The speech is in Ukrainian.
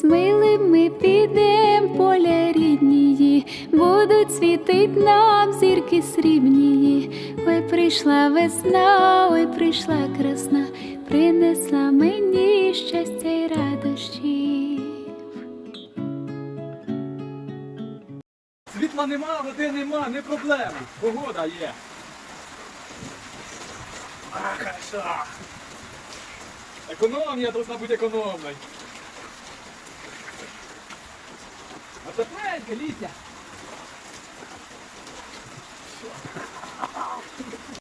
З милим ми підем поля ріднії, будуть світить нам зірки срібнії. Ой, прийшла весна, ой, прийшла красна, принесла мені щастя й радощів. Світла нема, води нема, не проблема. Погода є. А, хорошо. Економія должна бути економною. ¡Qué delicia!